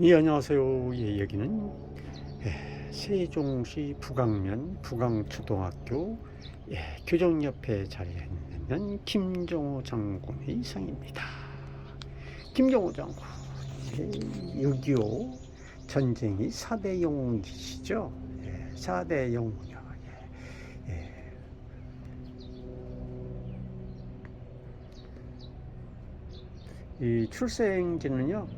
예, 안녕하세요. 예, 여기는 예, 세종시 북강면 북강초등학교 예, 교정 옆에 자리에 있는 김정호 장군의 상입니다. 김정호 장군, 예, 6.25 전쟁이 4대 영웅이시죠? 예, 4대 영웅이요. 예, 예. 이 출생지는요,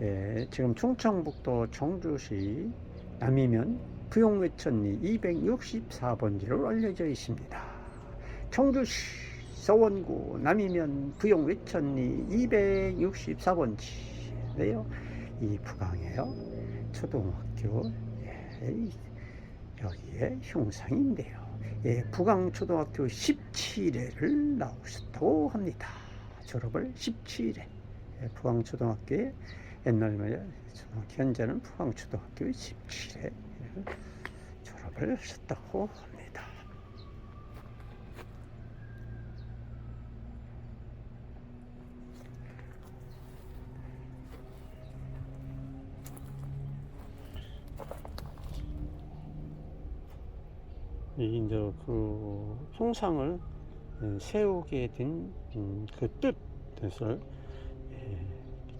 예, 지금 충청북도 청주시 남이면 부용외천리 264번지로 알려져 있습니다. 청주시 서원구 남이면 부용외천리 264번지인데요. 이 부강이에요. 초등학교 예, 여기에 흉상인데요. 예, 부강초등학교 17회를 나오셨다고 합니다. 졸업을 17회. 예, 부강초등학교에 옛날 말이야 초등학교, 현재는 부강초등학교 17회 졸업을 하셨다고 합니다. 이 이제 그 형상을 예, 세우게 된 그 뜻을 예,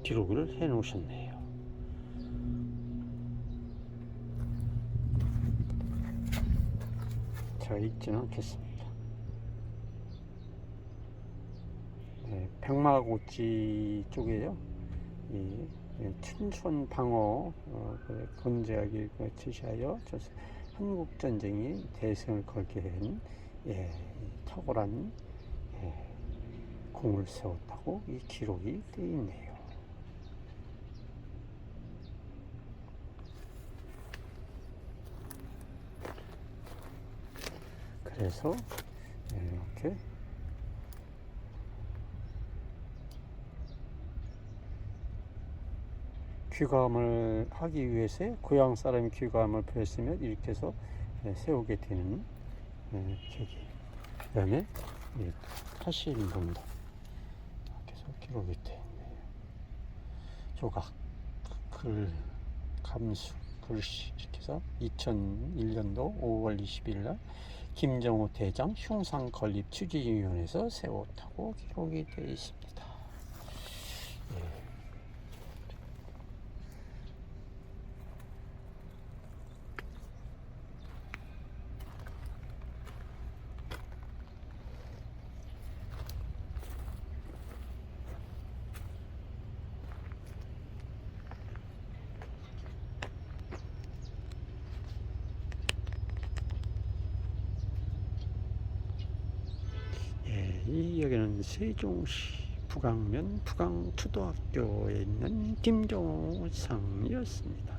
기록을 해 놓으셨네요. 자, 읽지는 않겠습니다. 네, 백마고지 쪽에요. 이 예, 춘천 방어 어, 그 건재하기 그 지시하여 저 한국 전쟁이 대승을 걸게 된 예, 이 탁월한 예, 공을 세웠다고 이 기록이 되어 있네요. 그래서 이렇게 귀감을 하기 위해서 고향 사람이 귀감을 표했으면 이렇게 해서 예, 세우게 되는 예, 계기. 그 다음에 타실문도 계속 기록이 되어 있네요. 조각, 글, 감수, 글씨 이렇게 해서 2001년도 5월 20일 날 김정호 대장 흉상 건립 추진위원회에서 세웠다고 기록이 되어 있습니다. 예, 이 여기는 세종시 북강면 북강초등학교에 있는 김종상이었습니다.